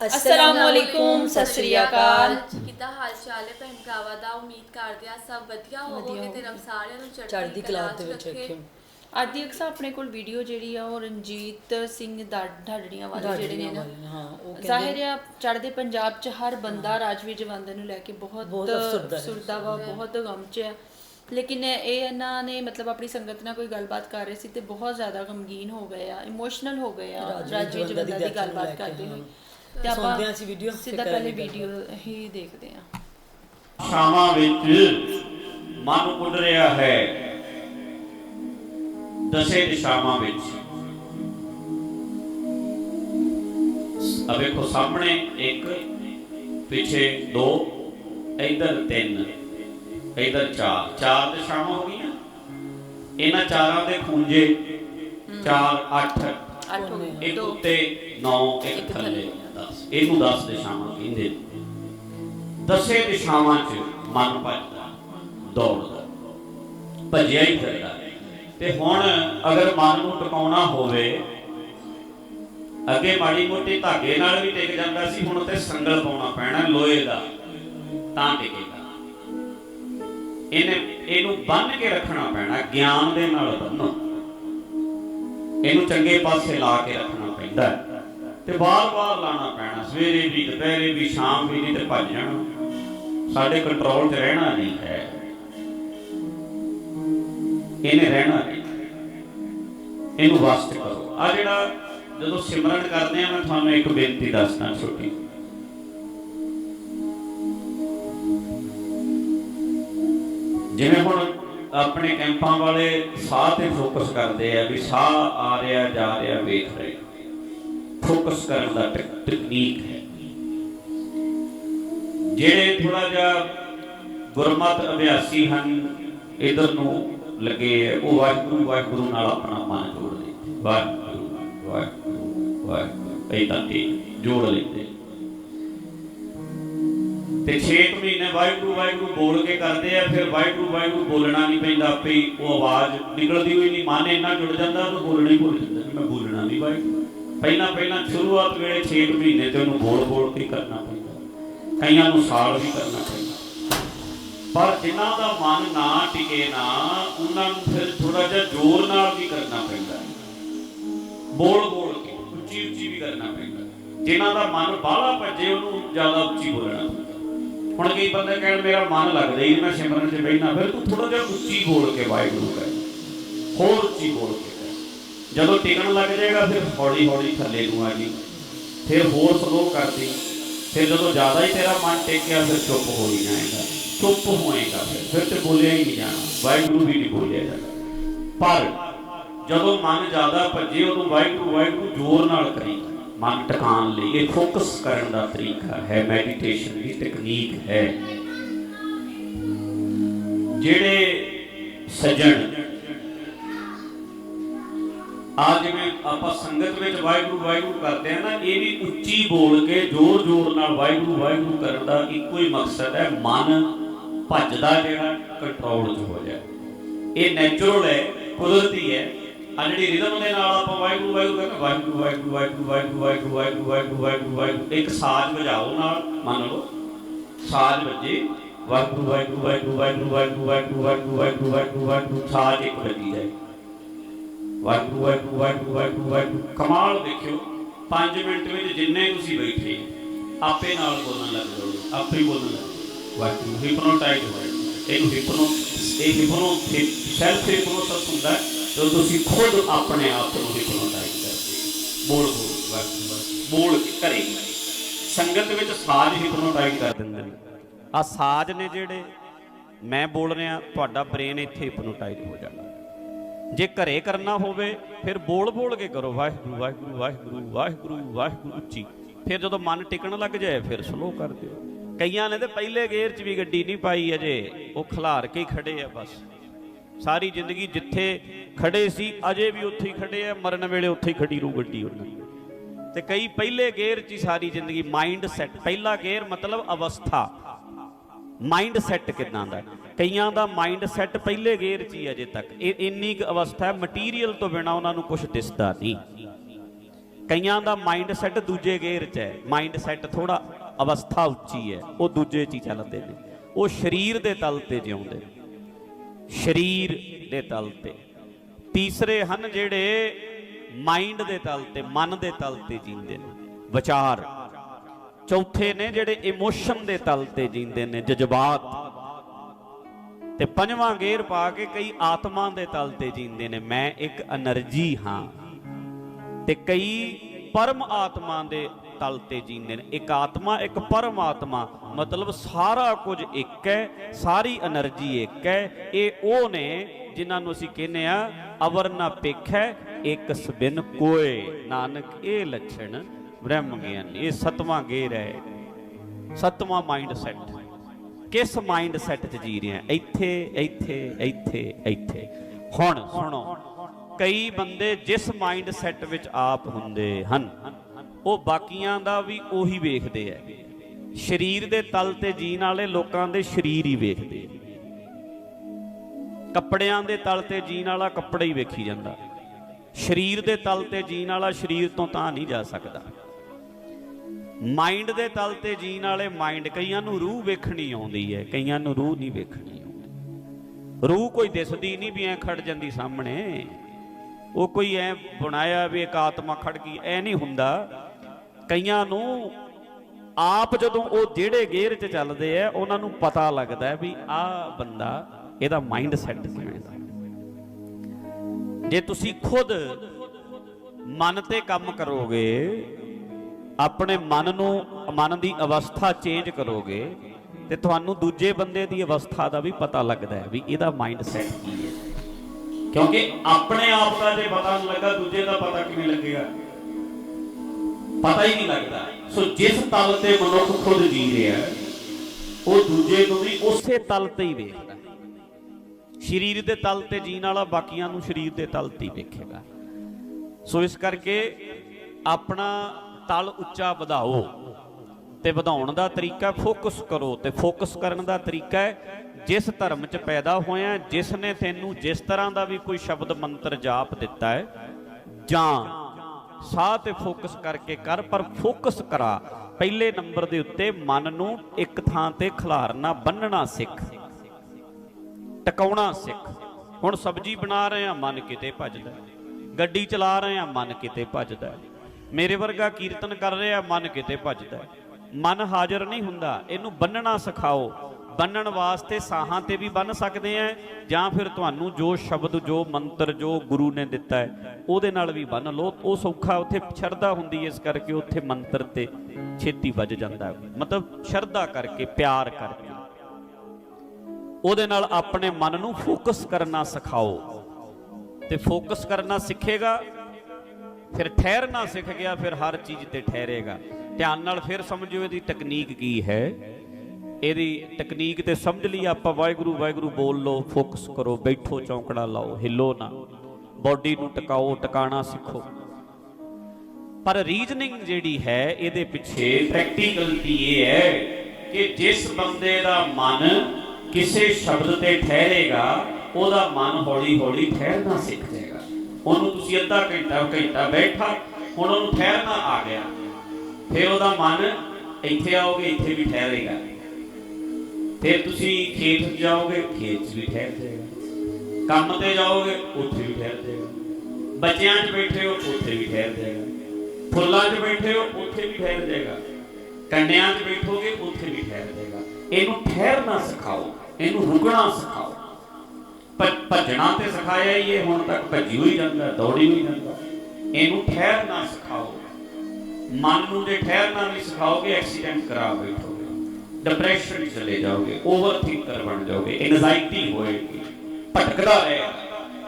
ਅਸਲਾਮੁਅਲੈਕੁਮ ਸਤਿ ਸ਼੍ਰੀ ਅਕਾਲ। ਕਿੱਦਾਂ ਹਾਲ ਚਾਲ ਹੈ ਭੈਣ ਭਰਾਵਾਂ ਦਾ? ਉਮੀਦ ਕਰਦੇ ਆ ਸਭ ਵਧੀਆ ਹੋਵੋਗੇ ਤੇ ਰੱਬ ਸਾਰਿਆਂ ਨੂੰ ਚੜ੍ਹਦੀ ਕਲਾ ਦੇ ਵਿੱਚ ਰੱਖੇ। ਅੱਜ ਦੀ ਅਕਸਰ ਆਪਣੇ ਕੋਲ ਵੀਡੀਓ ਜਿਹੜੀ ਆ ਉਹ ਰਣਜੀਤ ਸਿੰਘ ਦਾ ਢਾਡੜੀਆਂ ਵਾਲੇ ਜਿਹੜੇ ਨੇ ਨਾ। ਹਾਂ ਉਹ ਕਹਿੰਦੇ ਜ਼ਾਹਿਰ ਆ ਚੜ੍ਹਦੇ ਪੰਜਾਬ 'ਚ ਹਰ ਬੰਦਾ ਰਾਜਵੀਰ ਜਵੰਦੇ ਨੂੰ ਲੈ ਕੇ ਬਹੁਤ ਅਫਸਰਦਾ ਵਾ ਬਹੁਤ ਗਮ 'ਚ ਹੈ। ਲੇਕਿਨ ਇਹ ਇਹਨਾਂ ਨੇ ਮਤਲਬ ਆਪਣੀ ਸੰਗਤ ਨਾਲ ਕੋਈ ਗੱਲਬਾਤ ਕਰ ਰਹੇ ਸੀ ਤੇ ਬਹੁਤ ਜ਼ਿਆਦਾ ਗਮਗੀਨ ਹੋ ਗਏ ਆ ਇਮੋਸ਼ਨਲ ਹੋ ਗਏ ਆ ਰਾਜਵੀਰ ਰਾਜਵੀਰ ਜਵੰਦਾ ਦੀ ਗੱਲਬਾਤ ਕਰਦੇ ਹੋਏ। ਤੇ ਆਪਾਂ ਸੁਣਦੇ ਹਾਂ ਅਸੀਂ ਫਿਰ ਸਿੱਧਾ ਪਹਿਲੇ। ਵੀਡੀਓ ਹੀ। ਦੇਖਦੇ ਆ ਸ਼ਾਮਾਂ ਵਿੱਚ ਮਨ ਉੱਡ ਰਿਹਾ ਹੈ। ਦਸੇ ਦਿਸ਼ਾਵਾਂ ਵਿੱਚ। ਆ ਵੇਖੋ ਸਾਹਮਣੇ ਇੱਕ ਪਿੱਛੇ ਦੋ ਇਧਰ ਤਿੰਨ ਇਧਰ ਚਾਰ। ਚਾਰ ਦਿਸ਼ਾਵਾਂ ਹੋ ਗਈਆਂ। ਇਹਨਾਂ ਚਾਰਾਂ ਦੇ ਖੂੰਜੇ ਚਾਰ ਅੱਠ। ਅੱਠ ਹੋ ਗਏ। ਇੱਕ ਉੱਤੇ 9 ਇੱਕ ਥੱਲੇ। ਥੱਲੇ। 10 ਇਹਨੂੰ ਦਸ ਦਿਸ਼ਾਵਾਂ ਕਹਿੰਦੇ ਦਸੇ ਦਿਸ਼ਾਵਾਂ 'ਚ ਮਨ ਭੱਜਦਾ, ਦੌੜਦਾ, ਭੱਜਿਆ ਹੀ ਫਿਰਦਾ। ਤੇ ਹੁਣ ਅਗਰ ਮਨ ਨੂੰ ਟਿਕਾਉਣਾ ਹੋਵੇ, ਅੱਗੇ ਮਾੜੀ ਮੋਟੀ ਧਾਗੇ ਨਾਲ ਵੀ ਟਿਕ ਜਾਂਦਾ ਸੀ, ਹੁਣ ਤੇ ਸੰਗਲ ਪਾਉਣਾ ਪੈਣਾ, ਲੋਹੇ ਦਾ, ਤਾਂ ਟਿਕੇਗਾ। ਇਹਨੇ, ਇਹਨੂੰ ਬੰਨ ਕੇ ਰੱਖਣਾ ਪੈਣਾ, ਗਿਆਨ ਦੇ ਨਾਲ ਬੰਨੋ ਇਹਨੂੰ ਚੰਗੇ ਪਾਸੇ ਲਾ ਕੇ ਰੱਖਣਾ ਪੈਂਦਾ। ਹੈ। ਤੇ ਬਾਰ-ਬਾਰ ਲਾਣਾ ਪੈਣਾ, ਸਵੇਰੇ ਵੀ, ਦੁਪਹਿਰੇ ਵੀ, ਸ਼ਾਮ ਵੀ ਨਹੀਂ ਤੇ ਭੱਜ ਜਾਣਾ ਸਾਡੇ ਕੰਟਰੋਲ 'ਚ ਰਹਿਣਾ ਨਹੀਂ ਹੈ। ਇਹਨੇ ਰਹਿਣਾ ਨਹੀਂ। ਇਹਨੂੰ ਵਸਤ ਕਰੋ। ਆ ਜਿਹੜਾ ਜਦੋਂ ਸਿਮਰਨ ਕਰਦੇ ਆ, ਮੈਂ ਤੁਹਾਨੂੰ ਇੱਕ ਬੇਨਤੀ ਦੱਸਦਾ ਛੋਟੀ। ਜਿਵੇਂ ਹੁਣ ਆਪਣੇ ਕੈਂਪਾਂ ਵਾਲੇ ਸਾਹ ਤੇ ਫੋਕਸ ਕਰਦੇ ਆ ਵੀ ਸਾਹ ਆ ਰਿਹਾ, ਜਾ ਰਿਹਾ, ਵੇਖ ਰਹੇ। ਫੋਕਸ ਕਰਨ ਦਾ ਟੈਕਨੀਕ ਹੈ। ਜਿਹੜੇ ਥੋੜਾ ਜਿਹਾ ਗੁਰਮਤ ਅਭਿਆਸੀ ਹਨ ਇਧਰ ਨੂੰ ਲੱਗੇ ਆ, ਉਹ ਵਾਹਿਗੁਰੂ ਵਾਹਿਗੁਰੂ ਨਾਲ ਆਪਣਾ ਮਨ ਜੋੜਦੇ ਵਾਹਿਗੁਰੂ ਵਾਹਿਗੁਰੂ ਵਾਹਿਗੁਰੂ ਇਦਾਂ ਤੇ ਜੋੜ ਲੈਂਦੇ ਤੇ 6 ਮਹੀਨੇ ਵਾਹਿਗੁਰੂ ਵਾਹਿਗੁਰੂ ਬੋਲ ਕੇ ਕਰਦੇ ਆ ਫਿਰ ਵਾਹਿਗੁਰੂ ਵਾਹਿਗੁਰੂ ਬੋਲਣਾ ਨਹੀਂ ਪੈਂਦਾ ਆਪੇ ਉਹ ਆਵਾਜ਼ ਨਿਕਲਦੀ ਹੋਈ ਨਹੀਂ। ਮਨ ਇੰਨਾ ਜੁੜ ਜਾਂਦਾ ਉਹ ਬੋਲਣਾ ਹੀ ਭੁੱਲ ਜਾਂਦਾ ਮੈਂ ਬੋਲਣਾ ਨਹੀਂ ਵਾਹਿਗੁਰੂ। ਪਹਿਲਾਂ ਪਹਿਲਾਂ ਸ਼ੁਰੂਆਤ ਵੇਲੇ 6 ਮਹੀਨੇ ਤੇ ਉਹਨੂੰ ਬੋਲ ਬੋਲ ਕੇ ਕਰਨਾ ਪੈਂਦਾ। ਕਈਆਂ ਨੂੰ ਸਾਲ ਵੀ ਕਰਨਾ ਪੈਂਦਾ। ਪਰ ਜਿਨ੍ਹਾਂ ਦਾ ਮਨ ਨਾ ਟਿਕੇ ਨਾ, ਉਹਨਾਂ ਨੂੰ ਫਿਰ ਥੋੜਾ ਜਿਹਾ ਜ਼ੋਰ ਨਾਲ ਵੀ ਕਰਨਾ ਪੈਂਦਾ। ਬੋਲ ਬੋਲ ਕੇ, ਉੱਚੀ ਉੱਚੀ ਵੀ ਕਰਨਾ ਪੈਂਦਾ। ਜਿਨ੍ਹਾਂ ਦਾ ਮਨ ਬਾਹਲਾ ਭੱਜੇ, ਉਹਨੂੰ ਜ਼ਿਆਦਾ ਉੱਚੀ ਬੋਲਣਾ ਪੈਂਦਾ। ਹੁਣ ਕਈ ਬੰਦੇ ਕਹਿਣ, ਮੇਰਾ ਮਨ ਲੱਗਦਾ ਹੀ ਮੈਂ ਸਿਮਰਨ 'ਚ ਬੈਠਣਾ ਫਿਰ ਤੂੰ ਥੋੜਾ ਜਿਹਾ ਉੱਚੀ ਬੋਲ ਕੇ ਵਾਹਿਗੁਰੂ ਕਹਿ। ਹੋਰ ਉੱਚੀ ਬੋਲ ਕੇ। ਜਦੋਂ ਟਿਕਣ ਲੱਗ ਜਾਏਗਾ, ਫਿਰ ਹੌਲੀ ਹੌਲੀ ਥੱਲੇ ਨੂੰ ਆ ਜੀ ਫਿਰ ਹੋਰ ਸਲੋ ਕਰਦੀ। ਫਿਰ ਜਦੋਂ ਜ਼ਿਆਦਾ ਹੀ ਤੇਰਾ ਮਨ ਟਿਕਿਆ, ਫਿਰ ਚੁੱਪ ਹੋ ਹੀ ਜਾਏਗਾ। ਚੁੱਪ ਹੋਏਗਾ ਫਿਰ। ਫਿਰ ਤੇ ਬੋਲਿਆ ਹੀ ਨਹੀਂ ਜਾਣਾ। ਵਾਹਿਗੁਰੂ ਵੀ ਨਹੀਂ ਬੋਲਿਆ ਜਾਣਾ। ਪਰ ਜਦੋਂ ਮਨ ਜ਼ਿਆਦਾ ਭੱਜੇ, ਉਦੋਂ ਵਾਹਿਗੁਰੂ ਵਾਹਿਗੁਰੂ ਜ਼ੋਰ ਨਾਲ ਕਰੀ। ਮਨ ਟਿਕਾਣ ਲਈ। ਇਹ ਫੋਕਸ ਕਰਨ ਦਾ ਤਰੀਕਾ ਹੈ। ਮੈਡੀਟੇਸ਼ਨ ਦੀ ਟੈਕਨੀਕ ਹੈ। ਜਿਹੜੇ ਸਜਣ ਆ ਜਿਵੇਂ ਆਪਾਂ ਸੰਗਤ ਵਿੱਚ ਵਾਹਿਗੁਰੂ ਵਾਹਿਗੁਰੂ ਕਰਦੇ ਆ ਨਾ ਇਹ ਵੀ ਉੱਚੀ ਬੋਲ ਕੇ ਜ਼ੋਰ ਜ਼ੋਰ ਨਾਲ ਵਾਹਿਗੁਰੂ ਵਾਹਿਗੁਰੂ ਕਰਨ ਦਾ ਇੱਕੋ ਹੀ ਮਕਸਦ ਹੈ ਮਨ ਭੱਜਦਾ ਜਿਹੜਾ ਕੰਟਰੋਲ 'ਚ ਹੋ ਜਾਏ ਇਹ ਨੈਚੁਰਲ ਹੈ ਕੁਦਰਤੀ ਹੈ ਆ ਜਿਹੜੀ ਰਿਦਮ ਦੇ ਨਾਲ ਆਪਾਂ ਵਾਹਿਗੁਰੂ ਵਾਹਿਗੁਰੂ ਕਹਿੰਦੇ ਵਾਹਿਗੁਰੂ ਵਾਹਿਗੁਰੂ ਵਾਹਿਗੁਰੂ ਵਾਹਿਗੁਰੂ ਵਾਹਿਗੁਰੂ ਵਾਹਿਗੁਰੂ ਵਾਹਿਗੁਰੂ ਵਾਹਿਗੁਰੂ ਇੱਕ ਸਾਜ਼ ਵਜਾਓ ਨਾਲ ਮੰਨ ਲਓ ਸਾਜ਼ ਵੱਜੇ ਵਾਹਿਗੁਰੂ ਵਾਹਿਗੁਰੂ ਵਾਹਿਗੁਰੂ ਵਾਹਿਗੁਰੂ ਵਾਹਿਗੁਰੂ ਵਾਹਿਗੁਰੂ ਵਾਹਿਗੁਰੂ ਵਾਹਿਗੁਰੂ ਵਾਹਿਗੁਰੂ ਵਾਹਿਗੁਰੂ ਸਾਜ਼ ਇੱਕ ਵੱਜੀ ਜਾਏ ਵਾਹਿਗੁਰੂ ਵਾਹਿਗੁਰੂ ਵਾਹਿਗੁਰੂ ਵਾਹਿਗੁਰੂ ਵਾਹਿਗੁਰੂ। ਕਮਾਲ ਦੇਖਿਓ 5 ਮਿੰਟ ਵਿੱਚ ਜਿੰਨੇ ਤੁਸੀਂ ਬੈਠੇ, ਆਪੇ ਨਾਲ ਬੋਲਣ ਲੱਗ ਜਾਓਗੇ, ਆਪੇ ਹੀ ਬੋਲਣ ਲੱਗ ਜਾਓਗੇ। ਵਾਹਿਗੁਰੂ ਹਿਪਨੋਟਾਈਜ਼ ਹੋਏ ਇਹਨੂੰ ਹਿਪਨੋ ਇਹ ਹਿਪਨੋ ਸੈਲਫ ਹਿਪਨੋਸਿਸ ਹੁੰਦਾ ਜਦੋਂ ਤੁਸੀਂ ਖੁਦ ਆਪਣੇ ਆਪ ਨੂੰ ਹਿਪਨੋਟਾਈਜ਼ ਕਰਦੇ ਬੋਲ ਬੋਲ, ਵਾਹਿਗੁਰੂ ਬੋਲ ਕੇ ਘਰੇ। ਸੰਗਤ ਵਿੱਚ ਸਾਜ਼ ਹਿਪਨੋਟਾਈਜ਼ ਕਰ ਦਿੰਦੇ ਨੇ। ਆ ਸਾਜ਼ ਨੇ ਜਿਹੜੇ, ਮੈਂ ਬੋਲ ਰਿਹਾ, ਤੁਹਾਡਾ ਬ੍ਰੇਨ ਇੱਥੇ ਹਿਪਨੋਟਾਈਜ਼ ਹੋ ਜਾਂਦਾ। ਜੇ ਘਰੇ ਕਰਨਾ ਹੋਵੇ, ਫਿਰ ਬੋਲ ਬੋਲ ਕੇ ਕਰੋ, ਵਾਹਿਗੁਰੂ ਵਾਹਿਗੁਰੂ ਵਾਹਿਗੁਰੂ ਵਾਹਿਗੁਰੂ ਵਾਹਿਗੁਰੂ ਉੱਚੀ। ਫਿਰ ਜਦੋਂ ਮਨ ਟਿਕਣ ਲੱਗ ਜਾਏ, ਫਿਰ ਸਲੋ ਕਰ ਦਿਓ। ਕਈਆਂ ਨੇ ਤੇ ਪਹਿਲੇ ਗੇਅਰ 'ਚ ਵੀ ਗੱਡੀ ਨਹੀਂ ਪਾਈ ਅਜੇ, ਉਹ ਖਿਲਾਰ ਕੇ ਹੀ ਖੜੇ ਆ ਬਸ। ਸਾਰੀ ਜ਼ਿੰਦਗੀ ਜਿੱਥੇ ਖੜੇ ਸੀ, ਅਜੇ ਵੀ ਉੱਥੇ ਹੀ ਖੜੇ ਆ, ਮਰਨ ਵੇਲੇ ਉੱਥੇ ਹੀ ਖੜੀ ਰੂ ਗੱਡੀ ਉਹਨਾਂ ਤੇ ਕਈ ਪਹਿਲੇ ਗੇਅਰ 'ਚ ਹੀ ਸਾਰੀ ਜ਼ਿੰਦਗੀ ਮਾਈਂਡ ਸੈੱਟ ਪਹਿਲਾ ਗੇਅਰ ਮਤਲਬ ਅਵਸਥਾ। ਮਾਈਂਡ ਸੈੱਟ ਕਿਦਾਂ ਦਾ ਕਈਆਂ ਦਾ ਮਾਈਂਡ ਸੈੱਟ ਪਹਿਲੇ ਗੇਅਰ 'ਚ ਹੀ ਅਜੇ ਤੱਕ। ਇਹ ਇੰਨੀ ਕੁ ਅਵਸਥਾ ਹੈ ਮਟੀਰੀਅਲ ਤੋਂ ਬਿਨਾ ਉਹਨਾਂ ਨੂੰ ਕੁਝ ਦਿਸਦਾ ਨਹੀਂ। ਕਈਆਂ ਦਾ ਮਾਈਂਡ ਸੈੱਟ ਦੂਜੇ ਗੇਅਰ 'ਚ ਹੈ। ਮਾਈਂਡ ਸੈੱਟ ਥੋੜਾ ਅਵਸਥਾ ਉੱਚੀ ਹੈ, ਉਹ ਦੂਜੇ 'ਚ ਹੀ ਚੱਲਦੇ ਨੇ। ਉਹ ਸਰੀਰ ਦੇ ਤਲ ਤੇ ਜਿਉਂਦੇ ਸਰੀਰ ਦੇ ਤਲ ਤੇ। ਤੀਸਰੇ ਹਨ ਜਿਹੜੇ ਮਾਈਂਡ ਦੇ ਤਲ ਤੇ, ਮਨ ਦੇ ਤਲ ਤੇ ਜੀਂਦੇ ਨੇ। ਵਿਚਾਰ। ਚੌਥੇ ਨੇ ਜਿਹੜੇ ਇਮੋਸ਼ਨ ਦੇ ਤਲ ਤੇ ਜੀਂਦੇ ਨੇ, ਜਜ਼ਬਾਤ। ਤੇ ਪੰਜਵਾਂ ਗੇਰ ਪਾ ਕੇ ਕਈ ਆਤਮਾ ਦੇ ਤਲ ਤੇ ਜੀਂਦੇ ਨੇ। ਮੈਂ ਇੱਕ એનર્ਜੀ ਹਾਂ ਤੇ ਕਈ ਪਰਮ ਆਤਮਾ ਦੇ ਤਲ ਤੇ ਜੀਂਦੇ ਨੇ। ਇੱਕ ਆਤਮਾ, ਇੱਕ ਪਰਮ ਆਤਮਾ, ਮਤਲਬ ਸਾਰਾ ਕੁਝ ਇੱਕ ਹੈ, ਸਾਰੀ એનર્ਜੀ ਇੱਕ ਹੈ। ਇਹ ਉਹ ਨੇ ਜਿਨ੍ਹਾਂ ਨੂੰ ਅਸੀਂ ਕਹਿੰਦੇ ਆ ਅਵਰਨਾ ਪੇਖ ਹੈ ਇੱਕ ਸਬਿਨ ਕੋਏ। ਨਾਨਕ, ਇਹ ਲੱਛਣ ਬ੍ਰਹਮ ਗਿਆਨ ਇਹ ਸਤਵਾਂ ਗੇਰ ਹੈ। ਸਤਵਾਂ ਮਾਈਂਡ ਸੈਟ ਕਿਸ ਮਾਈਂਡ ਸੈੱਟ 'ਚ ਜੀ ਰਿਹਾ ਇੱਥੇ ਇੱਥੇ ਇੱਥੇ ਇੱਥੇ। ਹੁਣ ਸੁਣੋ, ਕਈ ਬੰਦੇ ਜਿਸ ਮਾਈਂਡ ਸੈੱਟ ਵਿੱਚ ਆਪ ਹੁੰਦੇ ਹਨ, ਉਹ ਬਾਕੀਆਂ ਦਾ ਵੀ ਉਹੀ ਵੇਖਦੇ ਐ ਸਰੀਰ ਦੇ ਤਲ ਤੇ ਜੀਣ ਵਾਲੇ ਲੋਕਾਂ ਦੇ ਸਰੀਰ ਹੀ ਵੇਖਦੇ ਕੱਪੜਿਆਂ ਦੇ ਤਲ ਤੇ ਜੀਣ ਵਾਲਾ ਕੱਪੜਾ ਹੀ ਵੇਖੀ ਜਾਂਦਾ। ਸਰੀਰ ਦੇ ਤਲ ਤੇ ਜੀਣ ਵਾਲਾ ਸਰੀਰ ਤੋਂ ਤਾਂ ਨਹੀਂ ਜਾ ਸਕਦਾ। ਮਾਈਂਡ ਦੇ ਤਲ ਤੇ ਜੀਣ ਵਾਲੇ ਮਾਈਂਡ ਕਈਆਂ ਨੂੰ ਰੂਹ ਵੇਖਣੀ ਆਉਂਦੀ ਹੈ, ਕਈਆਂ ਨੂੰ ਰੂਹ ਨਹੀਂ ਵੇਖਣੀ ਆਉਂਦੀ। ਰੂਹ ਕੋਈ ਦਿਸਦੀ ਨਹੀਂ ਵੀ ਐ ਖੜ ਜਾਂਦੀ ਸਾਹਮਣੇ। ਉਹ ਕੋਈ ਐ ਬਣਾਇਆ ਵੀ ਇੱਕ ਆਤਮਾ ਖੜ ਗਈ, ਐ ਨਹੀਂ ਹੁੰਦਾ। ਕਈਆਂ ਨੂੰ ਆਪ ਜਦੋਂ ਉਹ ਜਿਹੜੇ ਗੇਅਰ 'ਚ ਚੱਲਦੇ ਆ ਉਹਨਾਂ ਨੂੰ ਪਤਾ ਲੱਗਦਾ ਵੀ ਆਹ ਬੰਦਾ ਇਹਦਾ ਮਾਈਂਡ ਸੈੱਟ ਕਿਵੇਂ ਦਾ। ਜੇ ਤੁਸੀਂ ਖੁਦ ਮਨ ਤੇ ਕੰਮ ਕਰੋਗੇ ਆਪਣੇ ਮਨ ਨੂੰ, ਮਨ ਦੀ ਅਵਸਥਾ ਚੇਂਜ ਕਰੋਗੇ ਤੇ ਤੁਹਾਨੂੰ ਦੂਜੇ ਬੰਦੇ ਦੀ ਅਵਸਥਾ ਦਾ ਵੀ ਪਤਾ ਲੱਗਦਾ ਹੈ ਵੀ ਇਹਦਾ ਮਾਈਂਡ ਸੈੱਟ ਕੀ ਹੈ। ਕਿਉਂਕਿ ਆਪਣੇ ਆਪ ਦਾ ਜੇ ਪਤਾ ਨਹੀਂ ਲੱਗਾ ਦੂਜੇ ਦਾ ਪਤਾ ਕਿਵੇਂ ਲੱਗੇਗਾ? ਪਤਾ ਹੀ ਨਹੀਂ ਲੱਗਦਾ। ਸੋ ਜਿਸ ਤਲ ਤੇ ਮਨੁੱਖ ਖੁਦ ਜੀ ਰਿਹਾ ਉਹ ਦੂਜੇ ਨੂੰ ਵੀ ਉਸੇ ਤਲ ਤੇ ਹੀ ਵੇਖਦਾ ਸਰੀਰ ਦੇ ਤਲ ਤੇ ਜੀਣ ਵਾਲਾ ਬਾਕੀਆਂ ਨੂੰ ਸਰੀਰ ਦੇ ਤਲ ਤੇ ਹੀ ਵੇਖੇਗਾ। ਸੋ ਇਸ ਕਰਕੇ ਆਪਣਾ ਤਲ ਉੱਚਾ ਵਧਾਓ। ਤੇ ਵਧਾਉਣ ਦਾ ਤਰੀਕਾ ਫੋਕਸ ਕਰੋ ਤੇ ਫੋਕਸ ਕਰਨ ਦਾ ਤਰੀਕਾ ਹੈ, ਜਿਸ ਧਰਮ 'ਚ ਪੈਦਾ ਹੋਇਆ ਜਿਸ ਨੇ ਤੈਨੂੰ ਜਿਸ ਤਰ੍ਹਾਂ ਦਾ ਵੀ ਕੋਈ ਸ਼ਬਦ ਮੰਤਰ ਜਾਪ ਦਿੱਤਾ ਹੈ, ਜਾਂ ਸਾਹ ਤੇ ਫੋਕਸ ਕਰਕੇ ਕਰ, ਪਰ ਫੋਕਸ ਕਰਾ। ਪਹਿਲੇ ਨੰਬਰ ਦੇ ਉੱਤੇ ਮਨ ਨੂੰ ਇੱਕ ਥਾਂ ਤੇ ਖਿਲਾਰਨਾ ਬੰਨਣਾ ਸਿੱਖ। ਟਿਕਾਉਣਾ ਸਿੱਖ। ਹੁਣ ਸਬਜ਼ੀ ਬਣਾ ਰਹੇ ਆ ਮਨ ਕਿਤੇ ਭੱਜਦਾ। ਗੱਡੀ ਚਲਾ ਰਹੇ ਆ ਮਨ ਕਿਤੇ ਭੱਜਦਾ। ਮੇਰੇ ਵਰਗਾ ਕੀਰਤਨ ਕਰ ਰਿਹਾ ਮਨ ਕਿਤੇ ਭੱਜਦਾ ਮਨ ਹਾਜ਼ਰ ਨਹੀਂ ਹੁੰਦਾ ਇਹਨੂੰ ਬੰਨਣਾ ਸਿਖਾਓ। ਬੰਨਣ ਵਾਸਤੇ ਸਾਹਾਂ ਤੇ ਵੀ ਬੰਨ ਸਕਦੇ ਆ ਜਾਂ ਫਿਰ ਤੁਹਾਨੂੰ ਜੋ ਸ਼ਬਦ ਜੋ ਮੰਤਰ ਜੋ ਗੁਰੂ ਨੇ ਦਿੱਤਾ ਹੈ ਉਹਦੇ ਨਾਲ ਵੀ ਬੰਨ ਲਓ। ਉਹ ਸੌਖਾ ਉੱਥੇ ਸ਼ਰਧਾ ਹੁੰਦੀ ਹੈ, ਇਸ ਕਰਕੇ ਉੱਥੇ ਮੰਤਰ ਤੇ ਛੇਤੀ ਵੱਜ ਜਾਂਦਾ ਮਤਲਬ ਸ਼ਰਧਾ ਕਰਕੇ ਪਿਆਰ ਕਰਕੇ। ਉਹਦੇ ਨਾਲ ਆਪਣੇ ਮਨ ਨੂੰ ਫੋਕਸ ਕਰਨਾ ਸਿਖਾਓ। ਤੇ ਫੋਕਸ ਕਰਨਾ ਸਿੱਖੇਗਾ ਫਿਰ ਠਹਿਰਨਾ ਸਿੱਖ ਗਿਆ, ਫਿਰ ਹਰ ਚੀਜ਼ ਤੇ ਠਹਿਰੇਗਾ। ਧਿਆਨ ਨਾਲ ਫਿਰ ਸਮਝੋ ਇਹਦੀ ਤਕਨੀਕ ਕੀ ਹੈ। ਇਹਦੀ ਤਕਨੀਕ ਤੇ ਸਮਝ ਲਈ ਆਪਾਂ ਵਾਹਿਗੁਰੂ ਵਾਹਿਗੁਰੂ ਬੋਲ ਲਓ, ਫੋਕਸ ਕਰੋ, ਬੈਠੋ, ਚੌਂਕੜਾ ਲਾਓ, ਹਿੱਲੋ ਨਾ। ਬਾਡੀ ਨੂੰ ਟਿਕਾਓ, ਟਿਕਾਣਾ ਸਿੱਖੋ। ਪਰ ਰੀਜ਼ਨਿੰਗ ਜਿਹੜੀ ਹੈ, ਇਹਦੇ ਪਿੱਛੇ ਪ੍ਰੈਕਟੀਕਲਟੀ ਇਹ ਹੈ ਕਿ ਜਿਸ ਬੰਦੇ ਦਾ ਮਨ ਕਿਸੇ ਸ਼ਬਦ ਤੇ ਠਹਿਰੇਗਾ, ਉਹਦਾ ਮਨ ਹੌਲੀ ਹੌਲੀ ਠਹਿਰਨਾ ਸਿੱਖ ਜਾਏਗਾ। ਉਹਨੂੰ ਤੁਸੀਂ ਅੱਧਾ ਘੰਟਾ ਘੰਟਾ ਬੈਠਾ, ਹੁਣ ਉਹਨੂੰ ਠਹਿਰਨਾ ਆ ਗਿਆ। ਫਿਰ ਉਹਦਾ ਮਨ ਇੱਥੇ ਆਓਗੇ, ਇੱਥੇ ਵੀ ਠਹਿਰੇਗਾ। ਫਿਰ ਤੁਸੀਂ ਖੇਤ 'ਚ ਜਾਓਗੇ, ਖੇਤ 'ਚ ਵੀ ਠਹਿਰ ਜਾਏਗਾ। ਕੰਮ ਤੇ ਜਾਓਗੇ, ਉੱਥੇ ਵੀ ਠਹਿਰ ਜਾਏਗਾ। ਬੱਚਿਆਂ 'ਚ ਬੈਠੇ ਹੋ, ਉੱਥੇ ਵੀ ਠਹਿਰ ਜਾਏਗਾ। ਫੁੱਲਾਂ 'ਚ ਬੈਠੇ ਹੋ, ਉੱਥੇ ਵੀ ਠਹਿਰ ਜਾਏਗਾ। ਕੰਡਿਆਂ 'ਚ ਬੈਠੋਗੇ, ਉੱਥੇ ਵੀ ਠਹਿਰ ਜਾਏਗਾ। ਇਹਨੂੰ ਠਹਿਰਨਾ ਸਿਖਾਓ, ਇਹਨੂੰ ਰੁਕਣਾ ਸਿਖਾਓ। ਭੱਜਣਾ ਤੇ ਸਿਖਾਇਆ ਹੀ ਇਹ, ਹੁਣ ਤੱਕ ਭੱਜੀ ਹੋਈ ਜਾਂਦਾ, ਦੌੜੀ ਹੋਈ ਜਾਂਦਾ। ਇਹਨੂੰ ਠਹਿਰਨਾ ਸਿਖਾਓ। ਮਨ ਨੂੰ ਜੇ ਠਹਿਰਨਾ ਨਹੀਂ ਸਿਖਾਓਗੇ, ਐਕਸੀਡੈਂਟ ਕਰਾ ਬੈਠੋਗੇ ਡਿਪਰੈਸ਼ਨ ਚਲੇ ਜਾਓਗੇ ਓਵਰ ਥਿੰਕਰ ਬਣ ਜਾਓਗੇ ਐਂਜ਼ਾਈਟੀ ਹੋਏਗੀ, ਭਟਕਦਾ ਰਹੇਗਾ।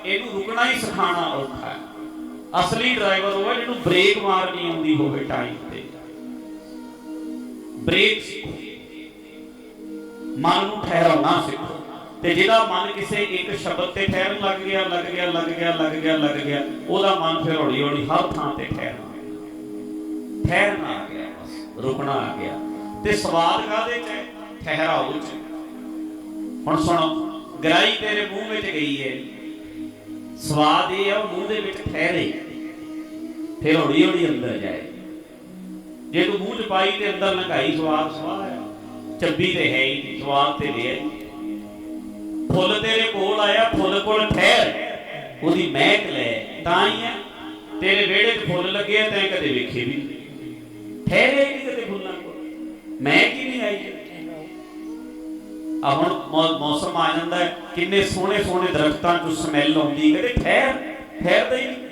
ਇਹਨੂੰ ਰੁਕਣਾ ਹੀ ਸਿਖਾਉਣਾ ਔਖਾ ਹੈ। ਅਸਲੀ ਡਰਾਈਵਰ ਉਹ ਹੈ ਜਿਹਨੂੰ ਬ੍ਰੇਕ ਮਾਰਨੀ ਆਉਂਦੀ ਹੋਵੇ ਟਾਈਮ ਤੇ। ਬ੍ਰੇਕ ਸਿੱਖੋ। ਮਨ ਨੂੰ ਠਹਿਰਾਉਣਾ ਸਿੱਖੋ। ਤੇ ਜਿਹਦਾ ਮਨ ਕਿਸੇ ਇੱਕ ਸ਼ਬਦ ਤੇ ਠਹਿਰਨ ਲੱਗ ਗਿਆ ਲੱਗ ਗਿਆ ਲੱਗ ਗਿਆ ਲੱਗ ਗਿਆ ਲੱਗ ਗਿਆ, ਉਹਦਾ ਮਨ ਫਿਰ ਹੌਲੀ ਹੌਲੀ ਹਰ ਥਾਂ ਤੇ ਠਹਿਰਨਾ ਠਹਿਰਨਾ ਆ ਗਿਆ ਬਸ, ਰੁਕਣਾ ਆ ਗਿਆ। ਤੇ ਸਵਾਦ ਕਾਦੇ ਚ ਠਹਿਰਾਓ ਚ। ਹੁਣ ਸੁਣੋ, ਗਰਾਈ ਤੇਰੇ ਮੂੰਹ ਵਿੱਚ ਗਈ ਹੈ। ਸਵਾਦ ਇਹ ਆ ਮੂੰਹ ਦੇ ਵਿੱਚ ਠਹਿਰੇ। ਫਿਰ ਹੌਲੀ ਹੌਲੀ ਅੰਦਰ ਜਾਏ। ਜੇ ਤੂੰ ਮੂੰਹ ਚ ਪਾਈ ਤੇ ਅੰਦਰ ਲੰਘਾਈ, ਸਵਾਦ ਸਵਾਦ ਆ। ਚੱਬੀ ਤੇ ਹੈ ਹੀ ਸਵਾਦ ਤੇ ਲਿਆ ਫੁੱਲ ਤੇਰੇ ਕੋਲ ਆਇਆ, ਫੁੱਲ ਕੋਲ ਠਹਿਰ। ਉਹਦੀ ਮਹਿਕ ਲੈ, ਤਾਂ ਹੀ ਹੈ। ਤੇਰੇ ਵਿਹੜੇ 'ਚ ਫੁੱਲ ਲੱਗੇ ਤੈਂ ਕਦੇ ਵੇਖੇ ਵੀ ਨਹੀਂ। ਠਹਿਰੇ ਨਹੀਂ ਕਦੇ ਫੁੱਲਾਂ ਕੋਲ। ਮਹਿਕ ਹੀ ਨਹੀਂ ਆਈ। ਆ ਹੁਣ ਮੌਸਮ ਆ ਜਾਂਦਾ ਕਿੰਨੇ ਸੋਹਣੇ ਸੋਹਣੇ ਦਰਖਤਾਂ 'ਚੋਂ ਸਮੈਲ ਆਉਂਦੀ ਕਦੇ ਠਹਿਰ, ਠਹਿਰਦਾ ਹੀ ਨਹੀਂ।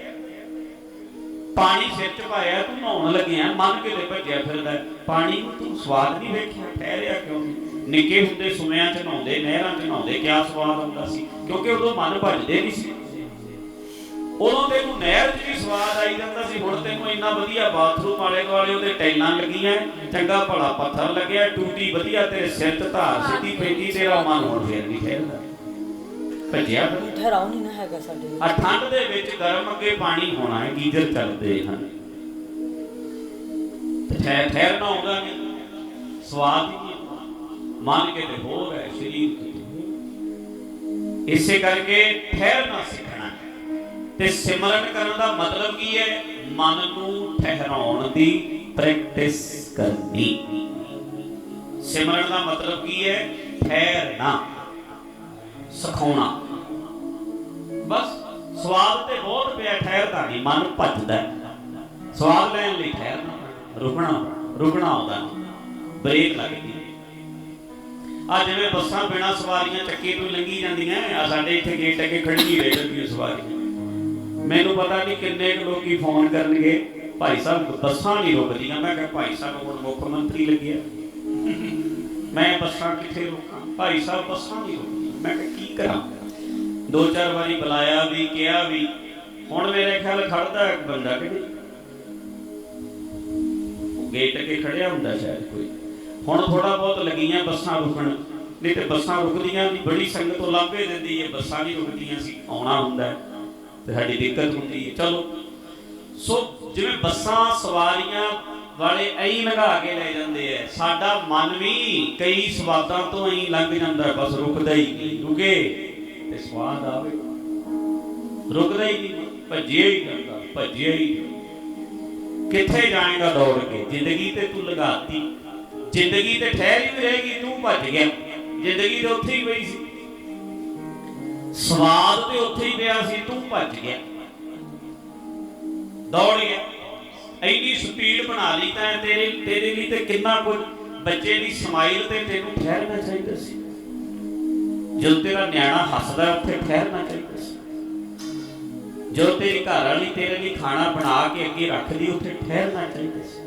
ਪਾਣੀ ਸਿਰ 'ਚ ਪਾਇਆ, ਤੂੰ ਨਹਾਉਣ ਲੱਗਿਆ ਮਨ ਕਿਤੇ ਭੱਜਿਆ ਫਿਰਦਾ। ਪਾਣੀ ਨੂੰ ਤੂੰ ਸਵਾਦ ਨਹੀਂ ਵੇਖਿਆ, ਠਹਿਰਿਆ ਕਿਉਂ ਨਿੱਕੇ ਹੁੰਦੇ ਸੁਮਿਆਂ 'ਚ ਨਹਾਉਂਦੇ, ਨਹਿਰਾਂ 'ਚ ਨਹਾਉਂਦੇ, ਕਿਆ ਸਵਾਦ ਆਉਂਦਾ ਸੀ? ਕਿਉਂਕਿ ਉਦੋਂ ਮਨ ਭੱਜਦੇ ਨਹੀਂ ਸੀ। ਉਦੋਂ ਤੈਨੂੰ ਨਹਿਰ 'ਚ ਵੀ ਸਵਾਦ ਆਈ ਜਾਂਦਾ ਸੀ, ਹੁਣ ਤੈਨੂੰ ਇੰਨਾ ਵਧੀਆ ਬਾਥਰੂਮ ਵਾਲੇ ਦੁਆਲੇ ਉਹਦੇ ਟੈਲਾਂ ਲੱਗੀਆਂ, ਚੰਗਾ ਭਲਾ ਪੱਥਰ ਲੱਗਿਆ, ਟੂਟੀ ਵਧੀਆ ਤੇਰੇ ਸਿਰ 'ਤੇ ਧਾਰ ਸਿੱਧੀ ਪੈਂਦੀ, ਤੇਰਾ ਮਨ ਹੁਣ ਫੇਰ ਨਹੀਂ ਠਹਿਰਦਾ। ਭੱਜਿਆ ਫਿਰ। ਠਹਿਰਾਓ ਨਹੀਂ ਨਾ ਹੈਗਾ ਸਾਡੇ। ਆ ਠੰਡ ਦੇ ਵਿੱਚ ਗਰਮ ਅੱਗੇ ਪਾਣੀ ਹੋਣਾ ਹੈ ਗੀਜ਼ਰ ਚੱਲਦੇ ਹਨ ਤੇ ਠਹਿਰ ਠਹਿਰਨਾ ਆਉਂਦਾ ਨਹੀਂ ਸਵਾਦ ਹੀ। ਮਨ ਕਿਤੇ ਹੋਰ ਹੈ ਸਰੀਰ। ਇਸੇ ਕਰਕੇ ਠਹਿਰਨਾ ਸਿੱਖਣਾ। ਤੇ ਸਿਮਰਨ ਕਰਨ ਦਾ ਮਤਲਬ ਕੀ ਹੈ ਮਨ ਨੂੰ ਠਹਿਰਾਉਣ ਦੀ ਪ੍ਰੈਕਟਿਸ ਕਰਨੀ ਸਿਮਰਨ ਦਾ ਮਤਲਬ ਕੀ ਹੈ ਠਹਿਰਨਾ ਸਿਖਾਉਣਾ। ਬਸ ਸਵਾਦ ਤੇ ਬਹੁਤ ਪਿਆ ਠਹਿਰਦਾ ਨਹੀਂ, ਮਨ ਭੱਜਦਾ ਹੈ। ਲੈਣ ਲਈ ਠਹਿਰਨਾ, ਰੁਕਣਾ ਰੁਕਣਾ ਆਉਂਦਾ ਬ੍ਰੇਕ ਲੱਗਦੀ ਆ ਜਿਵੇਂ ਬੱਸਾਂ ਬਿਨਾ ਸਵਾਰੀਆਂ ਚੱਕੇ ਤੋਂ ਲੰਘੀ ਜਾਂਦੀਆਂ ਆ ਸਾਡੇ ਇੱਥੇ ਗੇਟ ਅੱਗੇ ਖੜੀ ਰਹਿ ਜਾਂਦੀਆਂ ਸਵਾਰੀਆਂ। ਮੈਨੂੰ ਪਤਾ ਨਹੀਂ ਕਿੰਨੇ ਕੁ ਲੋਕੀ ਫੋਨ ਕਰਨਗੇ, ਭਾਈ ਸਾਹਿਬ, ਬੱਸਾਂ ਨਹੀਂ ਰੁਕਦੀਆਂ। ਮੈਂ ਕਿਹਾ, ਭਾਈ ਸਾਹਿਬ, ਹੁਣ ਮੁੱਖ ਮੰਤਰੀ ਲੱਗਿਆ ਮੈਂ ਬੱਸਾਂ ਕਿੱਥੇ ਰੋਕਾਂ? ਭਾਈ ਸਾਹਿਬ, ਬੱਸਾਂ ਨਹੀਂ ਰੁਕਦੀਆਂ। ਮੈਂ ਕਿਹਾ, ਕੀ ਕਰਾਂ? ਦੋ ਚਾਰ ਵਾਰੀ ਬੁਲਾਇਆ ਵੀ, ਕਿਹਾ ਵੀ, ਹੁਣ ਮੇਰੇ ਖਿਆਲ ਖੜਦਾ ਇੱਕ ਬੰਦਾ ਕਿ ਗੇਟ ਅੱਗੇ ਖੜਿਆ ਹੁੰਦਾ ਸ਼ਾਇਦ ਕੋਈ। ਹੁਣ ਥੋੜਾ ਬਹੁਤ ਲੱਗੀਆਂ ਬੱਸਾਂ ਰੁਕਣ। ਨਹੀਂ ਤੇ ਬੱਸਾਂ ਰੁਕਦੀਆਂ ਨਹੀਂ ਬੜੀ ਸੰਗਤ ਉਹ ਦਿੰਦੀ ਹੈ, ਬੱਸਾਂ ਨਹੀਂ ਰੁਕਦੀਆਂ ਸੀ, ਆਉਣਾ ਹੁੰਦਾ ਤੇ ਸਾਡੀ ਦਿੱਕਤ ਹੁੰਦੀ ਹੈ। ਚਲੋ। ਸੋ ਜਿਵੇਂ ਬੱਸਾਂ, ਸਵਾਰੀਆਂ ਵਾਲੇ ਐਂ ਲੰਘਾ ਕੇ ਲੈ ਜਾਂਦੇ ਐ। ਸਾਡਾ ਮਨ ਵੀ ਕਈ ਸਵਾਦਾਂ ਤੋਂ ਐਂ ਲੰਘ ਜਾਂਦਾ ਬਸ ਰੁਕਦਾ ਹੀ ਨਹੀਂ, ਰੁਕੇ। ਤੇ ਸਵਾਦ ਆਵੇ। ਰੁਕਦਾ ਹੀ ਨਹੀਂ, ਭੱਜਿਆ ਹੀ ਜਾਂਦਾ, ਭੱਜਿਆ ਹੀ ਕਿੱਥੇ ਜਾਏਗਾ ਦੌੜ ਕੇ? ਜ਼ਿੰਦਗੀ ਤੇ ਤੂੰ ਲਗਾਤੀ ਜ਼ਿੰਦਗੀ ਤੇ ਠਹਿਰੀ ਵੀ ਰਹੇਗੀ, ਤੂੰ ਭੱਜ ਗਿਆ। ਜ਼ਿੰਦਗੀ ਤੇ ਉੱਥੇ ਹੀ ਪਈ ਸੀ। ਸਵਾਦ ਤੇ ਉੱਥੇ ਹੀ ਪਿਆ ਸੀ, ਤੂੰ ਭੱਜ ਗਿਆ। ਦੌੜ ਗਿਆ। ਐਨੀ ਸਪੀਡ ਬਣਾ ਲਈ ਤਾਂ ਤੇਰੇ ਤੇਰੇ ਲਈ ਤੇ ਕਿੰਨਾ ਕੁਝ ਬੱਚੇ ਦੀ ਸਮਾਈਲ ਤੇ ਤੈਨੂੰ ਠਹਿਰਨਾ ਚਾਹੀਦਾ ਸੀ। ਜਦੋਂ ਤੇਰਾ ਨਿਆਣਾ ਹੱਸਦਾ ਉੱਥੇ ਠਹਿਰਨਾ ਚਾਹੀਦਾ ਸੀ। ਜਦੋਂ ਤੇਰੀ ਘਰ ਵਾਲੀ ਤੇਰੇ ਲਈ ਖਾਣਾ ਬਣਾ ਕੇ ਅੱਗੇ ਰੱਖਦੀ, ਉੱਥੇ ਠਹਿਰਨਾ ਚਾਹੀਦਾ ਸੀ।